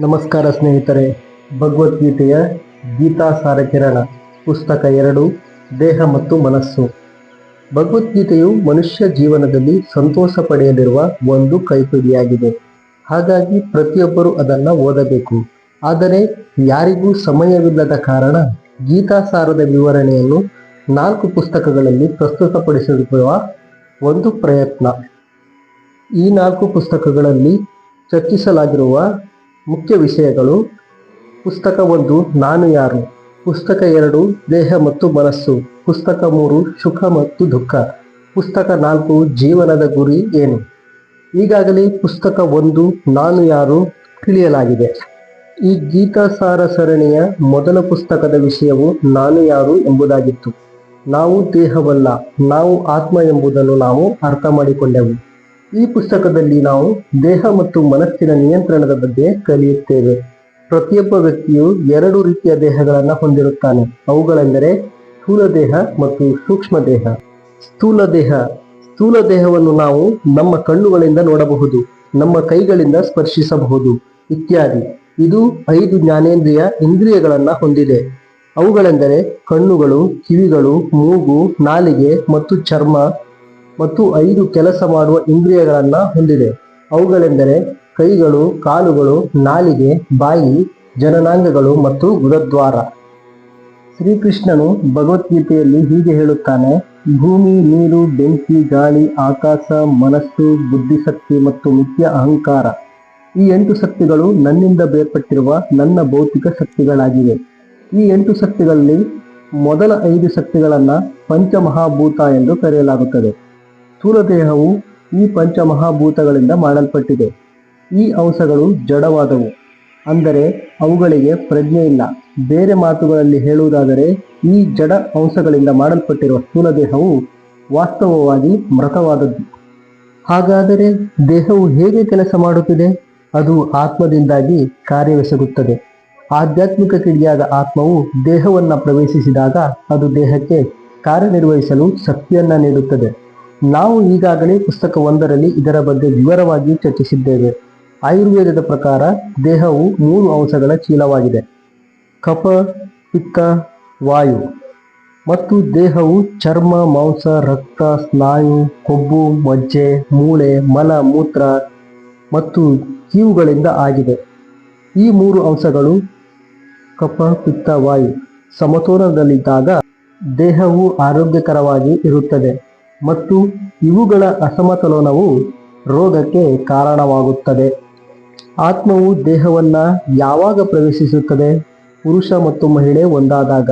ನಮಸ್ಕಾರ ಸ್ನೇಹಿತರೆ, ಭಗವದ್ಗೀತೆಯ ಗೀತಾ ಸಾರಕಿರಣ, ಪುಸ್ತಕ ಎರಡು, ದೇಹ ಮತ್ತು ಮನಸ್ಸು. ಭಗವದ್ಗೀತೆಯು ಮನುಷ್ಯ ಜೀವನದಲ್ಲಿ ಸಂತೋಷ ಪಡೆಯಲಿರುವ ಒಂದು ಕೈಪಿಡಿಯಾಗಿದೆ. ಹಾಗಾಗಿ ಪ್ರತಿಯೊಬ್ಬರು ಅದನ್ನು ಓದಬೇಕು. ಆದರೆ ಯಾರಿಗೂ ಸಮಯವಿಲ್ಲದ ಕಾರಣ ಗೀತಾ ಸಾರದ ವಿವರಣೆಯನ್ನು ನಾಲ್ಕು ಪುಸ್ತಕಗಳಲ್ಲಿ ಪ್ರಸ್ತುತಪಡಿಸಿರುವ ಒಂದು ಪ್ರಯತ್ನ. ಈ ನಾಲ್ಕು ಪುಸ್ತಕಗಳಲ್ಲಿ ಚರ್ಚಿಸಲಾಗಿರುವ ಮುಖ್ಯ ವಿಷಯಗಳು. ಪುಸ್ತಕ ಒಂದು, ನಾನು ಯಾರು? ಪುಸ್ತಕ ಎರಡು, ದೇಹ ಮತ್ತು ಮನಸ್ಸು. ಪುಸ್ತಕ ಮೂರು, ಸುಖ ಮತ್ತು ದುಃಖ. ಪುಸ್ತಕ ನಾಲ್ಕು, ಜೀವನದ ಗುರಿ ಏನು? ಈಗಾಗಲೇ ಪುಸ್ತಕ ಒಂದು, ನಾನು ಯಾರು? ತಿಳಿಯಲಾಗಿದೆ. ಈ ಗೀತಾಸಾರ ಸರಣಿಯ ಮೊದಲ ಪುಸ್ತಕದ ವಿಷಯವು ನಾನು ಯಾರು ಎಂಬುದಾಗಿತ್ತು. ನಾವು ದೇಹವಲ್ಲ, ನಾವು ಆತ್ಮ ಎಂಬುದನ್ನು ನಾವು ಅರ್ಥ ಮಾಡಿಕೊಂಡೆವು. ಈ ಪುಸ್ತಕದಲ್ಲಿ ನಾವು ದೇಹ ಮತ್ತು ಮನಸ್ಸಿನ ನಿಯಂತ್ರಣದ ಬಗ್ಗೆ ಕಲಿಯುತ್ತೇವೆ. ಪ್ರತಿಯೊಬ್ಬ ವ್ಯಕ್ತಿಯು ಎರಡು ರೀತಿಯ ದೇಹಗಳನ್ನು ಹೊಂದಿರುತ್ತಾನೆ. ಅವುಗಳೆಂದರೆ ಸ್ಥೂಲ ದೇಹ ಮತ್ತು ಸೂಕ್ಷ್ಮ ದೇಹ. ಸ್ಥೂಲ ದೇಹ. ಸ್ಥೂಲ ದೇಹವನ್ನು ನಾವು ನಮ್ಮ ಕಣ್ಣುಗಳಿಂದ ನೋಡಬಹುದು, ನಮ್ಮ ಕೈಗಳಿಂದ ಸ್ಪರ್ಶಿಸಬಹುದು ಇತ್ಯಾದಿ. ಇದು ಐದು ಜ್ಞಾನೇಂದ್ರಿಯ ಇಂದ್ರಿಯಗಳನ್ನು ಹೊಂದಿದೆ. ಅವುಗಳೆಂದರೆ ಕಣ್ಣುಗಳು, ಕಿವಿಗಳು, ಮೂಗು, ನಾಲಿಗೆ ಮತ್ತು ಚರ್ಮ ಮತ್ತು ಐದು ಕೆಲಸ ಮಾಡುವ ಇಂದ್ರಿಯಗಳನ್ನು ಹೊಂದಿದೆ. ಅವುಗಳೆಂದರೆ ಕೈಗಳು, ಕಾಲುಗಳು, ನಾಲಿಗೆ, ಬಾಯಿ, ಜನನಾಂಗಗಳು ಮತ್ತು ಗುದದ್ವಾರ ಶ್ರೀಕೃಷ್ಣನು ಭಗವದ್ಗೀತೆಯಲ್ಲಿ ಹೀಗೆ ಹೇಳುತ್ತಾನೆ, ಭೂಮಿ, ನೀರು, ಬೆಂಕಿ, ಗಾಳಿ, ಆಕಾಶ, ಮನಸ್ಸು ಬುದ್ಧಿಶಕ್ತಿ ಮತ್ತು ಮುಖ್ಯ ಅಹಂಕಾರ. ಈ ಎಂಟು ಶಕ್ತಿಗಳು ನನ್ನಿಂದ ಬೇರ್ಪಟ್ಟಿರುವ ನನ್ನ ಭೌತಿಕ ಶಕ್ತಿಗಳಾಗಿವೆ. ಈ ಎಂಟು ಶಕ್ತಿಗಳಲ್ಲಿ ಮೊದಲ ಐದು ಶಕ್ತಿಗಳನ್ನು ಪಂಚಮಹಾಭೂತ ಎಂದು ಕರೆಯಲಾಗುತ್ತದೆ. ಸ್ಥೂಲ ದೇಹವು ಈ ಪಂಚಮಹಾಭೂತಗಳಿಂದ ಮಾಡಲ್ಪಟ್ಟಿದೆ. ಈ ಅಂಶಗಳು ಜಡವಾದವು. ಅಂದರೆ ಅವುಗಳಿಗೆ ಪ್ರಜ್ಞೆ ಇಲ್ಲ. ಬೇರೆ ಮಾತುಗಳಲ್ಲಿ ಹೇಳುವುದಾದರೆ, ಈ ಜಡ ಅಂಶಗಳಿಂದ ಮಾಡಲ್ಪಟ್ಟಿರುವ ಸ್ಥೂಲ ದೇಹವು ವಾಸ್ತವವಾಗಿ ಮೃತವಾದದ್ದು. ಹಾಗಾದರೆ ದೇಹವು ಹೇಗೆ ಕೆಲಸ ಮಾಡುತ್ತಿದೆ? ಅದು ಆತ್ಮದಿಂದಾಗಿ ಕಾರ್ಯವೆಸಗುತ್ತದೆ. ಆಧ್ಯಾತ್ಮಿಕ ಕಿಡಿಯಾದ ಆತ್ಮವು ದೇಹವನ್ನು ಪ್ರವೇಶಿಸಿದಾಗ ಅದು ದೇಹಕ್ಕೆ ಕಾರ್ಯನಿರ್ವಹಿಸಲು ಶಕ್ತಿಯನ್ನು ನೀಡುತ್ತದೆ. ನಾವು ಈಗಾಗಲೇ ಪುಸ್ತಕ ಒಂದರಲ್ಲಿ ಇದರ ಬಗ್ಗೆ ವಿವರವಾಗಿ ಚರ್ಚಿಸಿದ್ದೇವೆ. ಆಯುರ್ವೇದದ ಪ್ರಕಾರ ದೇಹವು ಮೂರು ಅಂಶಗಳ ಚೀಲವಾಗಿದೆ. ಕಫ, ಪಿತ್ತ, ವಾಯು ಮತ್ತು ದೇಹವು ಚರ್ಮ, ಮಾಂಸ, ರಕ್ತ, ಸ್ನಾಯು, ಕೊಬ್ಬು, ಮಜ್ಜೆ, ಮೂಳೆ, ಮಲ, ಮೂತ್ರ ಮತ್ತು ಕೀವುಗಳಿಂದ ಆಗಿದೆ. ಈ ಮೂರು ಅಂಶಗಳು ಕಫ, ಪಿತ್ತ, ವಾಯು ಸಮತೋಲನದಲ್ಲಿದ್ದಾಗ ದೇಹವು ಆರೋಗ್ಯಕರವಾಗಿ ಇರುತ್ತದೆ. ಮತ್ತು ಇವುಗಳ ಅಸಮತೋಲನವು ರೋಗಕ್ಕೆ ಕಾರಣವಾಗುತ್ತದೆ. ಆತ್ಮವು ದೇಹವನ್ನು ಯಾವಾಗ ಪ್ರವೇಶಿಸುತ್ತದೆ? ಪುರುಷ ಮತ್ತು ಮಹಿಳೆ ಒಂದಾದಾಗ.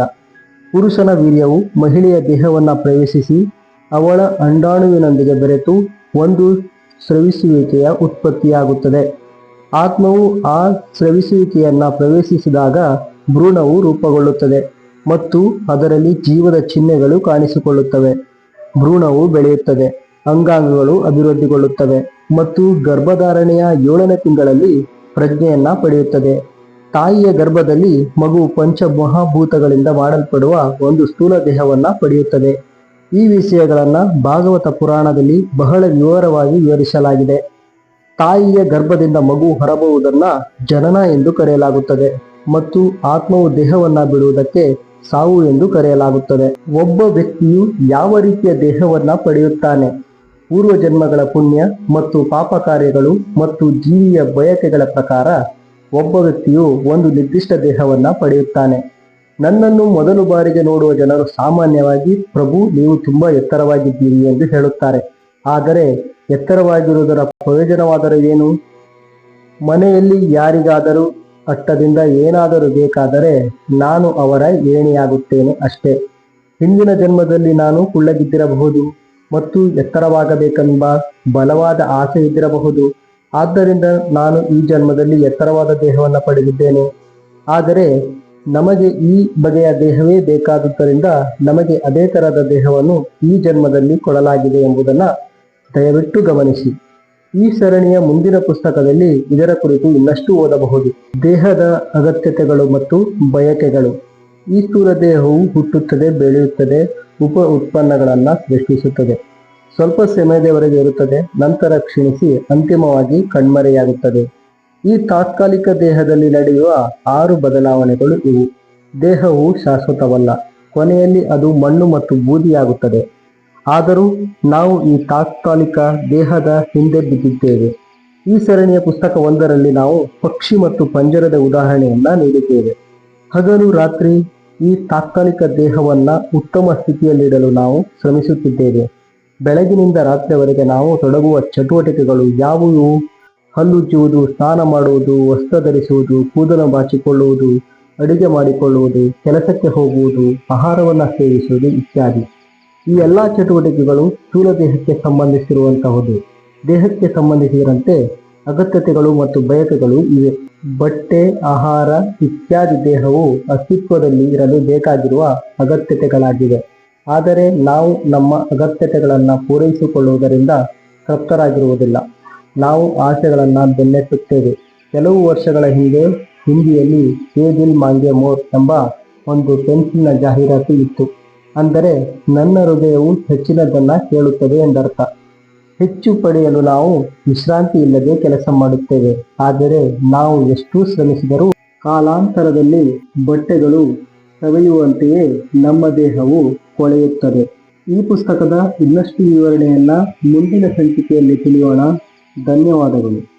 ಪುರುಷನ ವೀರ್ಯವು ಮಹಿಳೆಯ ದೇಹವನ್ನು ಪ್ರವೇಶಿಸಿ ಅವಳ ಅಂಡಾಣುವಿನೊಂದಿಗೆ ಬೆರೆತು ಒಂದು ಸ್ರವಿಸುವಿಕೆಯ ಉತ್ಪತ್ತಿಯಾಗುತ್ತದೆ. ಆತ್ಮವು ಆ ಸ್ರವಿಸುವಿಕೆಯನ್ನು ಪ್ರವೇಶಿಸಿದಾಗ ಭ್ರೂಣವು ರೂಪುಗೊಳ್ಳುತ್ತದೆ ಮತ್ತು ಅದರಲ್ಲಿ ಜೀವದ ಚಿಹ್ನೆಗಳು ಕಾಣಿಸಿಕೊಳ್ಳುತ್ತವೆ. ಭ್ರೂಣವು ಬೆಳೆಯುತ್ತದೆ. ಅಂಗಾಂಗಗಳು ಅಭಿವೃದ್ಧಿಗೊಳ್ಳುತ್ತವೆ ಮತ್ತು ಗರ್ಭಧಾರಣೆಯ ಏಳನೇ ತಿಂಗಳಲ್ಲಿ ಪ್ರಜ್ಞೆಯನ್ನ ಪಡೆಯುತ್ತದೆ. ತಾಯಿಯ ಗರ್ಭದಲ್ಲಿ ಮಗು ಪಂಚಮಹಾಭೂತಗಳಿಂದ ಮಾಡಲ್ಪಡುವ ಒಂದು ಸ್ಥೂಲ ದೇಹವನ್ನ ಪಡೆಯುತ್ತದೆ. ಈ ವಿಷಯಗಳನ್ನ ಭಾಗವತ ಪುರಾಣದಲ್ಲಿ ಬಹಳ ವಿವರವಾಗಿ ವಿವರಿಸಲಾಗಿದೆ. ತಾಯಿಯ ಗರ್ಭದಿಂದ ಮಗು ಹೊರಬರುವುದನ್ನ ಜನನ ಎಂದು ಕರೆಯಲಾಗುತ್ತದೆ ಮತ್ತು ಆತ್ಮವು ದೇಹವನ್ನ ಬಿಡುವುದಕ್ಕೆ ಸಾವು ಎಂದು ಕರೆಯಲಾಗುತ್ತದೆ. ಒಬ್ಬ ವ್ಯಕ್ತಿಯು ಯಾವ ರೀತಿಯ ದೇಹವನ್ನ ಪಡೆಯುತ್ತಾನೆ? ಪೂರ್ವ ಜನ್ಮಗಳ ಪುಣ್ಯ ಮತ್ತು ಪಾಪ ಕಾರ್ಯಗಳು ಮತ್ತು ಜೀವಿಯ ಬಯಕೆಗಳ ಪ್ರಕಾರ ಒಬ್ಬ ವ್ಯಕ್ತಿಯು ಒಂದು ನಿರ್ದಿಷ್ಟ ದೇಹವನ್ನ ಪಡೆಯುತ್ತಾನೆ. ನನ್ನನ್ನು ಮೊದಲು ಬಾರಿಗೆ ನೋಡುವ ಜನರು ಸಾಮಾನ್ಯವಾಗಿ, ಪ್ರಭು, ನೀವು ತುಂಬಾ ಎತ್ತರವಾಗಿದ್ದೀರಿ ಎಂದು ಹೇಳುತ್ತಾರೆ. ಆದರೆ ಎತ್ತರವಾಗಿರುವುದರ ಪ್ರಯೋಜನವಾದರೂ ಏನು? ಮನೆಯಲ್ಲಿ ಯಾರಿಗಾದರೂ ಅಟ್ಟದಿಂದ ಏನಾದರೂ ಬೇಕಾದರೆ ನಾನು ಅವರ ಏಣಿಯಾಗುತ್ತೇನೆ ಅಷ್ಟೇ. ಹಿಂದಿನ ಜನ್ಮದಲ್ಲಿ ನಾನು ಕುಳ್ಳಗಿದ್ದಿರಬಹುದು ಮತ್ತು ಎತ್ತರವಾಗಬೇಕೆಂಬ ಬಲವಾದ ಆಸೆ ಇದ್ದಿರಬಹುದು ಆದ್ದರಿಂದ ನಾನು ಈ ಜನ್ಮದಲ್ಲಿ ಎತ್ತರವಾದ ದೇಹವನ್ನು ಪಡೆದಿದ್ದೇನೆ. ಆದರೆ ನಮಗೆ ಈ ಬಗೆಯ ದೇಹವೇ ಬೇಕಾದುದರಿಂದ ನಮಗೆ ಅದೇ ತರಹದ ದೇಹವನ್ನು ಈ ಜನ್ಮದಲ್ಲಿ ಕೊಡಲಾಗಿದೆ ಎಂಬುದನ್ನು ದಯವಿಟ್ಟು ಗಮನಿಸಿ. ಈ ಸರಣಿಯ ಮುಂದಿನ ಪುಸ್ತಕದಲ್ಲಿ ಇದರ ಕುರಿತು ಇನ್ನಷ್ಟು ಓದಬಹುದು. ದೇಹದ ಅಗತ್ಯತೆಗಳು ಮತ್ತು ಬಯಕೆಗಳು. ಈ ಸ್ಥೂಲ ದೇಹವು ಹುಟ್ಟುತ್ತದೆ, ಬೆಳೆಯುತ್ತದೆ, ಉಪ ಉತ್ಪನ್ನಗಳನ್ನ ಸೃಷ್ಟಿಸುತ್ತದೆ. ಸ್ವಲ್ಪ ಸಮಯದವರೆಗೆ ಇರುತ್ತದೆ, ನಂತರ ಕ್ಷೀಣಿಸಿ ಅಂತಿಮವಾಗಿ ಕಣ್ಮರೆಯಾಗುತ್ತದೆ. ಈ ತಾತ್ಕಾಲಿಕ ದೇಹದಲ್ಲಿ ನಡೆಯುವ ಆರು ಬದಲಾವಣೆಗಳು ಇವು. ದೇಹವು ಶಾಶ್ವತವಲ್ಲ. ಕೊನೆಯಲ್ಲಿ ಅದು ಮಣ್ಣು ಮತ್ತು ಬೂದಿಯಾಗುತ್ತದೆ. ಆದರೂ ನಾವು ಈ ತಾತ್ಕಾಲಿಕ ದೇಹದ ಹಿಂದೆ ಬಿದ್ದಿದ್ದೇವೆ. ಈ ಸರಣಿಯ ಪುಸ್ತಕ ಒಂದರಲ್ಲಿ ನಾವು ಪಕ್ಷಿ ಮತ್ತು ಪಂಜರದ ಉದಾಹರಣೆಯನ್ನ ನೀಡಿದ್ದೇವೆ. ಹಗಲು ರಾತ್ರಿ ಈ ತಾತ್ಕಾಲಿಕ ದೇಹವನ್ನ ಉತ್ತಮ ಸ್ಥಿತಿಯಲ್ಲಿಡಲು ನಾವು ಶ್ರಮಿಸುತ್ತಿದ್ದೇವೆ. ಬೆಳಗಿನಿಂದ ರಾತ್ರಿವರೆಗೆ ನಾವು ತೊಡಗುವ ಚಟುವಟಿಕೆಗಳು ಯಾವುವು? ಹಲ್ಲುಜ್ಜುವುದು, ಸ್ನಾನ ಮಾಡುವುದು, ವಸ್ತ್ರ ಧರಿಸುವುದು, ಕೂದಲು ಬಾಚಿಕೊಳ್ಳುವುದು, ಅಡುಗೆ ಮಾಡಿಕೊಳ್ಳುವುದು, ಕೆಲಸಕ್ಕೆ ಹೋಗುವುದು, ಆಹಾರವನ್ನು ಸೇವಿಸುವುದು ಇತ್ಯಾದಿ. ಈ ಎಲ್ಲ ಚಟುವಟಿಕೆಗಳು ಸ್ಥೂಲ ದೇಹಕ್ಕೆ ಸಂಬಂಧಿಸಿರುವಂತಹುದು. ದೇಹಕ್ಕೆ ಸಂಬಂಧಿಸಿದಂತೆ ಅಗತ್ಯತೆಗಳು ಮತ್ತು ಬಯಕೆಗಳು ಇವೆ. ಬಟ್ಟೆ, ಆಹಾರ, ಇತ್ಯಾದಿ ದೇಹವು ಅಸ್ತಿತ್ವದಲ್ಲಿ ಇರಲು ಬೇಕಾಗಿರುವ ಅಗತ್ಯತೆಗಳಾಗಿವೆ. ಆದರೆ ನಾವು ನಮ್ಮ ಅಗತ್ಯತೆಗಳನ್ನು ಪೂರೈಸಿಕೊಳ್ಳುವುದರಿಂದ ತೃಪ್ತರಾಗಿರುವುದಿಲ್ಲ. ನಾವು ಆಸೆಗಳನ್ನು ಬೆನ್ನೆಸುತ್ತೇವೆ ಕೆಲವು ವರ್ಷಗಳ ಹಿಂದೆ ಹಿಂದಿಯಲ್ಲಿ ಏ ದಿಲ್ ಮಾಂಗೆ ಮೋರ್ ಎಂಬ ಒಂದು ಪೆನ್ಸಿಲ್ನ ಜಾಹೀರಾತು ಇತ್ತು. ಅಂದರೆ ನನ್ನ ಹೃದಯವು ಹೆಚ್ಚಿನದನ್ನ ಕೇಳುತ್ತದೆ ಎಂದರ್ಥ. ಹೆಚ್ಚು ಪಡೆಯಲು ನಾವು ವಿಶ್ರಾಂತಿ ಇಲ್ಲದೆ ಕೆಲಸ ಮಾಡುತ್ತೇವೆ. ಆದರೆ ನಾವು ಎಷ್ಟು ಶ್ರಮಿಸಿದರೂ ಕಾಲಾಂತರದಲ್ಲಿ ಬಟ್ಟೆಗಳು ಸವೆಯುವಂತೆಯೇ ನಮ್ಮ ದೇಹವು ಕೊಳೆಯುತ್ತದೆ. ಈ ಪುಸ್ತಕದ ಇನ್ನಷ್ಟು ವಿವರಣೆಯನ್ನ ಮುಂದಿನ ಸಂಚಿಕೆಯಲ್ಲಿ ತಿಳಿಯೋಣ. ಧನ್ಯವಾದಗಳು.